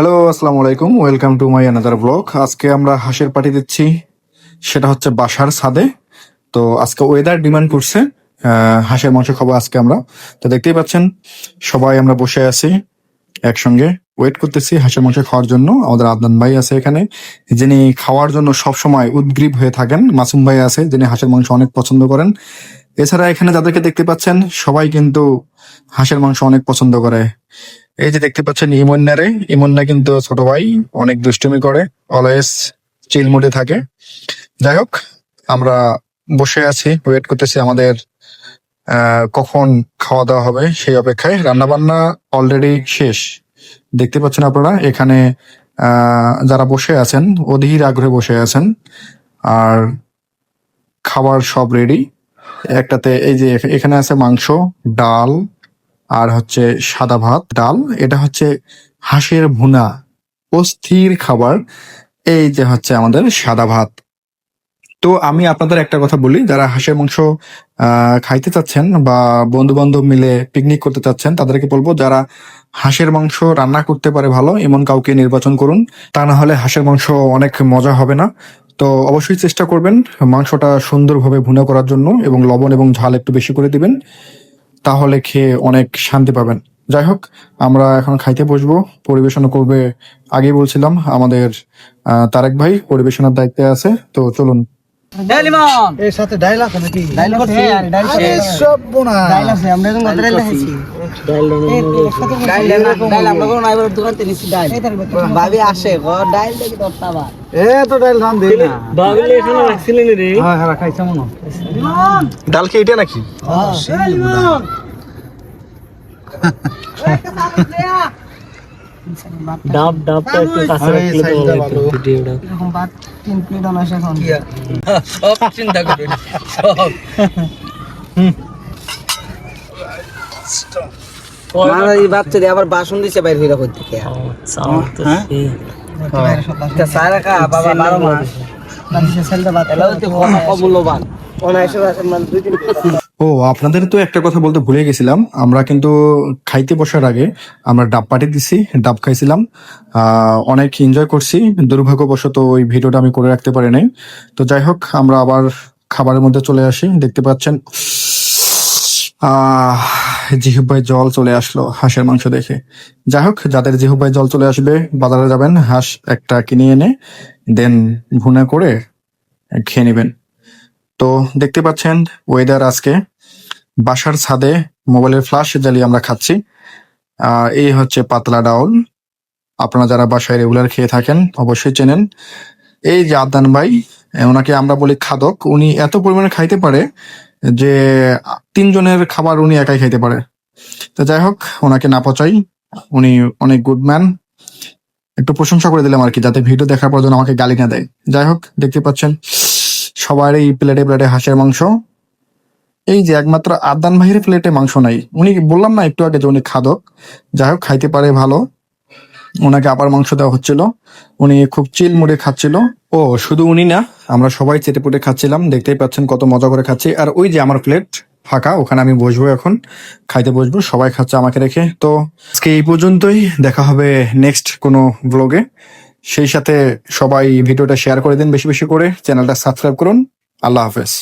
Hello আসসালামু আলাইকুম। Welcome to my another blog আজকে আমরা হাঁসের পার্টি দিচ্ছি। সেটা হচ্ছে বাসার ছাদে। তো আজকে ওয়েদার ডিমান্ড করছে। হাঁসের মাংস খাব আজকে আমরা। তো দেখতেই পাচ্ছেন, সবাই আমরা বসে আছি একসঙ্গে। ওয়েট করতেছি হাঁসের মাংস খাওয়ার জন্য। আমাদের আদনান ভাই আছে এখানে। যিনি খাওয়ার জন্য সব সময় উদ্গ্রীব হয়ে থাকেন। মাসুম ভাই আছে, যিনি হাঁসের মাংস অনেক পছন্দ করেন। এছাড়া এখানে যাদেরকে দেখতে পাচ্ছেন, সবাই কিন্তু হাঁসের মাংস অনেক পছন্দ করে। এই যে দেখতে পাচ্ছেন ইমন্যারে। ইমন্যা কিন্তু ছোট ভাই, অনেক দুষ্টুমি করে অলওয়েজ চিল মুডে থাকে। যাই হোক, আমরা বসে আছি ওয়েট করতেছি আমাদের কখন খাওয়া দাওয়া হবে সেই অপেক্ষায়। রান্না বান্না অলরেডি শেষ। দেখতে পাচ্ছেন আপনারা, এখানে যারা বসে আছেন, অধীর আগ্রহে বসে আছেন, আর খাবার সব রেডি একটাতে এই যে এখানে আছে মাংস, ডাল আর হচ্ছে সাদা ভাত, ডাল, এটা হচ্ছে হাঁসের ভুনা, অস্থির খাবার, এই যে হচ্ছে আমাদের সাদা ভাত। তো আমি আপনাদের একটা কথা বলি, যারা হাঁসের মাংস খাইতে চাচ্ছেন বা বন্ধু বান্ধব মিলে পিকনিক করতে চাচ্ছেন, তাদেরকে বলব যারা হাঁসের মাংস রান্না করতে পারে ভালো, এমন কাউকে নির্বাচন করুন। তা না হলে হাঁসের মাংস অনেক মজা হবে না। তো অবশ্যই চেষ্টা করবেন মাংসটা সুন্দরভাবে ভুনা করার জন্য এবং লবণ এবং ঝাল একটু বেশি করে দিবেন। তাহলে খেয়ে অনেক শান্তি পাবেন। যাই হোক আমরা এখন খাইতে বসবো। পরিবেশন করবে আগেই বলছিলাম আমাদের তারেক ভাই পরিবেশনার দায়িত্বে আছে। তো চলুন। এর সাথে ডাইল আছে নাকি? ডাইল ডাইল সব বোনা ডাইল আছে আমরা যখন ডাইল খাইছি। হ্যাঁ হ্যাঁ মনে ডাল কি এটা নাকি? ডাব ডাব তো একটু কাছে রাখলে তো ভালো। ভিডিওটা। এরকম বাদ তিন প্লেট এখন সব চিন্তা সব। মারা বাচ্চা দিয়ে আবার বাসন দিছে বাইরে হইরা থেকে হ্যাঁ? সারা কা বাবা বারো মাস। এলাও তো অমূল্যবান অনায়াসে। মানে দুই দিন ও, আপনাদের তো একটা কথা বলতে ভুলে গেছিলাম। আমরা কিন্তু খাইতে বসার আগে আমরা ডাব পাটি দিছি, ডাব খাইছিলাম। অনেক এনজয় করছি। দুর্ভাগ্যবশত ওই ভিডিওটা আমি করে রাখতে পারি নাই। তো যাই হোক, আমরা আবার খাবারের মধ্যে চলে আসি। দেখতে পাচ্ছেন, আহ জল চলে আসলো হাঁসের মাংস দেখে। যাই হোক, যাদের জিহুবাই জল চলে আসবে, বাজারে যাবেন, হাঁস একটা কিনে এনে, দেন ভুনা করে খেয়ে নেবেন। তো দেখতে পাচ্ছেন ওয়েদার আজকে। বাসার ছাদে মোবাইলের ফ্লাশ জ্বালিয়ে আমরা খাচ্ছি। এই হচ্ছে পাতলা ডাউল। আপনারা যারা বাসায় রেগুলার খেয়ে থাকেন, অবশ্যই চেনেন। এই যে আদান ভাই ওনাকে আমরা বলি খাদক। উনি এত পরিমাণে খাইতে পারে যে, তিনজনের খাবার উনি একাই খাইতে পারে। তো যাই হোক, ওনাকে না পচাই, উনি অনেক গুড ম্যান একটু প্রশংসা করে দিলাম আর কি, যাতে ভিডিও দেখার পর যেন আমাকে গালি না দেয়। যাই হোক, দেখতে পাচ্ছেন। সবার এই প্লেটে প্লেটে হাঁসের মাংস। এই যে একমাত্র আদান ভাইয়ের প্লেটে মাংস নাই। উনি বললাম না একটু আগে যে উনি খাদক। যাই হোক খাইতে পারে ভালো। ওনাকে আবার মাংস দেওয়া হচ্ছিল। উনি খুব চিল মুড়ে খাচ্ছিল। ও শুধু উনি না? আমরা সবাই চেটে পুটে খাচ্ছিলাম। দেখতেই পাচ্ছেন কত মজা করে খাচ্ছি। আর ওই যে আমার প্লেট ফাঁকা ওখানে আমি বসবো এখন। খাইতে বসবো সবাই খাচ্ছে আমাকে রেখে। তো আজকে এই পর্যন্তই। দেখা হবে নেক্সট কোনো ব্লগে সেই সাথে সবাই ভিডিওটা শেয়ার করে দিন বেশি বেশি করে চ্যানেলটা সাবস্ক্রাইব করুন। আল্লাহ হাফেজ।